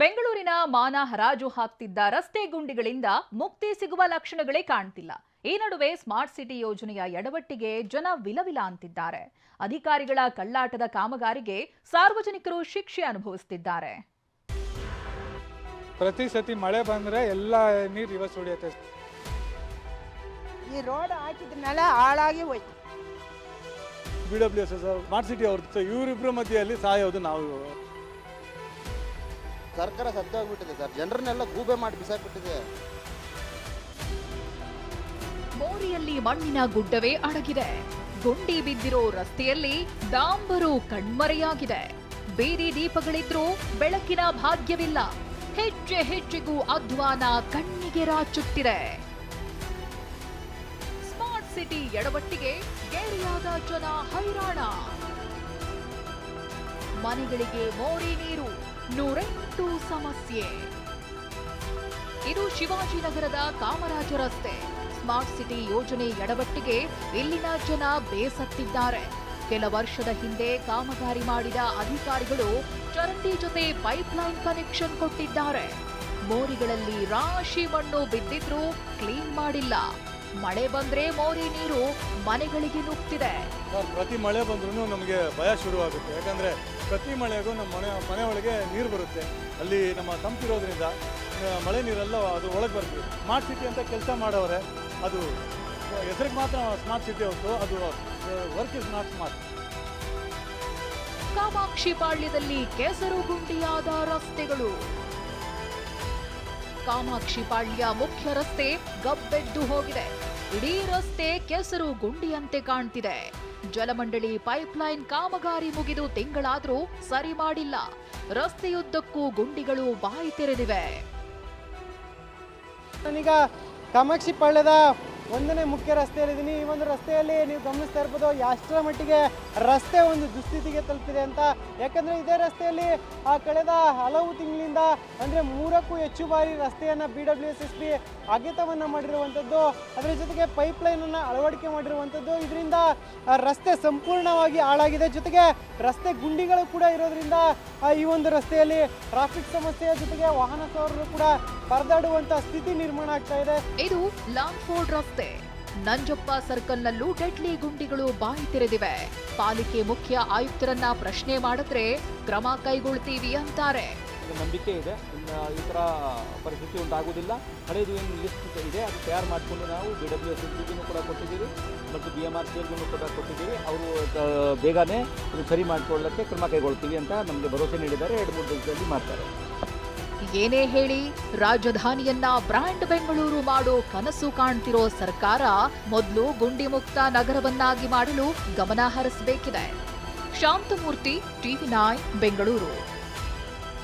ಬೆಂಗಳೂರಿನ ಮಾನ ಹರಾಜು ಹಾಕ್ತಿದ್ದ ರಸ್ತೆ ಗುಂಡಿಗಳಿಂದ ಮುಕ್ತಿ ಸಿಗುವ ಲಕ್ಷಣಗಳೇ ಕಾಣ್ತಿಲ್ಲ. ಈ ನಡುವೆ ಸ್ಮಾರ್ಟ್ ಸಿಟಿ ಯೋಜನೆಯ ಎಡವಟ್ಟಿಗೆ ಜನ ವಿಲವಿಲ ಅಂತಿದ್ದಾರೆ. ಅಧಿಕಾರಿಗಳ ಕಳ್ಳಾಟದ ಕಾಮಗಾರಿಗೆ ಸಾರ್ವಜನಿಕರು ಶಿಕ್ಷೆ ಅನುಭವಿಸುತ್ತಿದ್ದಾರೆ ಪ್ರತಿ ಸತಿ ಮಳೆ ಬಂದ್ರೆ ಎಲ್ಲ ನೀರು ರಿವರ್ಸ್ ಹೊಡಿಯುತ್ತೆ ಈ ರೋಡ್ ಹಾಕಿದ್ಮೇಲೆ ಹಾಳಾಗಿ ಹೋಯ್ತು. B W S S smart city ಅವ್ರದ್ದು ಇವರಿಬ್ಬರ ಮಧ್ಯೆಯಲ್ಲಿ ಸಾಯೋದು ನಾವು. ಸರ್ಕಾರ ಸದ್ದಾಗ್ಬಿಟ್ಟಿದೆ ಸರ್. ಜನರನ್ನೆಲ್ಲ ಗೂಬೆ ಮಾಡಿ ಬಿಸಾಕ್ಬಿಟ್ಟಿದೆ. ಮೋರಿಯಲ್ಲಿ ಮಣ್ಣಿನ ಗುಡ್ಡವೇ ಅಡಗಿದೆ. ಗುಂಡಿ ಬಿದ್ದಿರೋ ರಸ್ತೆಯಲ್ಲಿ ಡಾಂಬರು ಕಣ್ಮರೆಯಾಗಿದೆ. ಬೀದಿ ದೀಪಗಳಿದ್ರೂ ಬೆಳಕಿನ ಭಾಗ್ಯವಿಲ್ಲ. ಹೆಜ್ಜೆ ಹೆಜ್ಜೆಗೂ ಅಧ್ವಾನ ಕಣ್ಣಿಗೆ ರಾಚುತ್ತಿದೆ. ಸ್ಮಾರ್ಟ್ ಸಿಟಿ ಎಡವಟ್ಟಿಗೆ ಗೇರಿಯಾದ ಜನ ಹೈರಾಣ. ಮನೆಗಳಿಗೆ ಮೋರಿ ನೀರು ನೂರೆಂಟು ಸಮಸ್ಯೆ. ಇದು ಶಿವಾಜಿನಗರದ ಕಾಮರಾಜ ರಸ್ತೆ. ಸ್ಮಾರ್ಟ್ ಸಿಟಿ ಯೋಜನೆ ಎಡವಟ್ಟಿಗೆ ಇಲ್ಲಿನ ಜನ ಬೇಸತ್ತಿದ್ದಾರೆ. ಕೆಲ ವರ್ಷದ ಹಿಂದೆ ಕಾಮಗಾರಿ ಮಾಡಿದ ಅಧಿಕಾರಿಗಳು ಚರಂಡಿ ಜೊತೆ ಪೈಪ್ಲೈನ್ ಕನೆಕ್ಷನ್ ಕೊಟ್ಟಿದ್ದಾರೆ. ಮೋರಿಗಳಲ್ಲಿ ರಾಶಿ ಮಣ್ಣು ಬಿದ್ದಿದ್ರೂ ಕ್ಲೀನ್ ಮಾಡಿಲ್ಲ. ಮಳೆ ಬಂದ್ರೆ ಮೋರಿ ನೀರು ಮನೆಗಳಿಗೆ ನುಗ್ತಿದೆ. ಪ್ರತಿ ಮಳೆ ಬಂದ್ರೂ ನಮಗೆ ಭಯ ಶುರುವಾಗುತ್ತೆ. ಯಾಕಂದರೆ ಪ್ರತಿ ಮಳೆಗೂ ನಮ್ಮ ಮನೆ ಮನೆ ಒಳಗೆ ನೀರು ಬರುತ್ತೆ. ಅಲ್ಲಿ ನಮ್ಮ ತಂಪಿರೋದ್ರಿಂದ ಇರೋದ್ರಿಂದ ಮಳೆ ನೀರೆಲ್ಲ ಅದು ಒಳಗೆ ಬರ್ತದೆ ಸ್ಮಾರ್ಟ್ ಸಿಟಿ ಅಂತ ಕೆಲಸ ಮಾಡೋರೆ ಅದು ಹೆಸರಿಗೆ ಮಾತ್ರ ಸ್ಮಾರ್ಟ್ ಸಿಟಿ ಹೊತ್ತು ಅದು ವರ್ಕ್ ಇಸ್ ನಾಟ್ ಸ್ಮಾರ್ಟ್ ಕಾಮಾಕ್ಷಿ ಪಾಳ್ಯದಲ್ಲಿ ಕೆಸರು ಗುಂಡಿಯಾದ ರಸ್ತೆಗಳು. ಕಾಮಾಕ್ಷಿ ಪಾಳ್ಯ ಮುಖ್ಯ ರಸ್ತೆ ಗಬ್ಬೆದ್ದು ಹೋಗಿದೆ. ಇಡೀ ರಸ್ತೆ ಕೆಸರು ಗುಂಡಿಯಂತೆ ಕಾಣ್ತಿದೆ. ಜಲಮಂಡಳಿ ಪೈಪ್ಲೈನ್ ಕಾಮಗಾರಿ ಮುಗಿದು ತಿಂಗಳಾದರೂ ಸರಿ ಮಾಡಿಲ್ಲ. ರಸ್ತೆಯುದ್ದಕ್ಕೂ ಗುಂಡಿಗಳು ಬಾಯಿ ತೆರೆದಿವೆ. ಈಗ ಕಾಮಾಕ್ಷಿ ಪಾಳ್ಯದ ಒಂದನೇ ಮುಖ್ಯ ರಸ್ತೆಯಲ್ಲಿದ್ದೀನಿ. ಈ ಒಂದು ರಸ್ತೆಯಲ್ಲಿ ನೀವು ಗಮನಿಸ್ತಾ ಇರ್ಬೋದು, ಎಷ್ಟರ ಮಟ್ಟಿಗೆ ರಸ್ತೆ ಒಂದು ದುಸ್ಥಿತಿಗೆ ತಲುಪಿದೆ ಅಂತ. ಯಾಕಂದರೆ ಇದೇ ರಸ್ತೆಯಲ್ಲಿ, ಆ ಕಳೆದ ಹಲವು ತಿಂಗಳಿಂದ ಅಂದರೆ ಮೂರಕ್ಕೂ ಹೆಚ್ಚು ಬಾರಿ ರಸ್ತೆಯನ್ನು B W S S P ಅಗೆತವನ್ನು ಮಾಡಿರುವಂಥದ್ದು ಅದರ ಜೊತೆಗೆ ಪೈಪ್ಲೈನನ್ನು ಅಳವಡಿಕೆ ಮಾಡಿರುವಂಥದ್ದು ಇದರಿಂದ ರಸ್ತೆ ಸಂಪೂರ್ಣವಾಗಿ ಹಾಳಾಗಿದೆ. ಜೊತೆಗೆ ರಸ್ತೆ ಗುಂಡಿಗಳು ಕೂಡ ಇರೋದ್ರಿಂದ ಈ ಒಂದು ರಸ್ತೆಯಲ್ಲಿ ಟ್ರಾಫಿಕ್ ಸಮಸ್ಯೆಯ ಜೊತೆಗೆ ವಾಹನ ಸವಾರರು ಕೂಡ ಪರದಾಡುವಂಥ ಸ್ಥಿತಿ ನಿರ್ಮಾಣ ಆಗ್ತಾ ಇದೆ. ಇದು ಲಾಂಗ್ಫೋರ್ಡ್ ರಸ್ತೆ ನಂಜಪ್ಪ ಸರ್ಕಲ್ನಲ್ಲೂ ಡೆಡ್ಲಿ ಗುಂಡಿಗಳು ಬಾಯಿ ತೆರೆದಿವೆ. ಪಾಲಿಕೆ ಮುಖ್ಯ ಆಯುಕ್ತರನ್ನ ಪ್ರಶ್ನೆ ಮಾಡಿದ್ರೆ ಕ್ರಮ ಕೈಗೊಳ್ತೀವಿ ಅಂತಾರೆ. ನಂಬಿಕೆ ಇದೆ. ಈ ತರ ಪರಿಸ್ಥಿತಿ ಉಂಟಾಗುವುದಿಲ್ಲ. ಹಳೇದು ಏನು ಲಿಸ್ಟ್ ಇದೆ, ಅದು ತಯಾರು ಮಾಡಿಕೊಂಡು ನಾವು ಬಿ ಕೂಡ ಕೊಟ್ಟಿದ್ದೀವಿ. ಮತ್ತು ಬಿ ಎಂ ಆರ್ ಸಿಗೂ ಕೂಡ ಕೊಟ್ಟಿದ್ದೀವಿ. ಅವರು ಬೇಗನೆ ಸರಿ ಮಾಡಿಕೊಳ್ಳಕ್ಕೆ ಕ್ರಮ ಕೈಗೊಳ್ತೀವಿ ಅಂತ ನಮಗೆ ಭರವಸೆ ನೀಡಿದ್ದಾರೆ. ಎರಡು, ಮೂರು ದಿವಸದಲ್ಲಿ ಮಾಡ್ತಾರೆ. ಏನೇ ಹೇಳಿ, ರಾಜಧಾನಿಯನ್ನ ಬ್ರಾಂಡ್ ಬೆಂಗಳೂರು ಮಾಡೋ ಕನಸು ಕಾಣ್ತಿರೋ ಸರ್ಕಾರ ಮೊದಲು ಗುಂಡಿ ಮುಕ್ತ ನಗರವನ್ನಾಗಿ ಮಾಡಲು ಗಮನ ಹರಿಸಬೇಕಿದೆ. Shanthamurthy TV nine Bengaluru.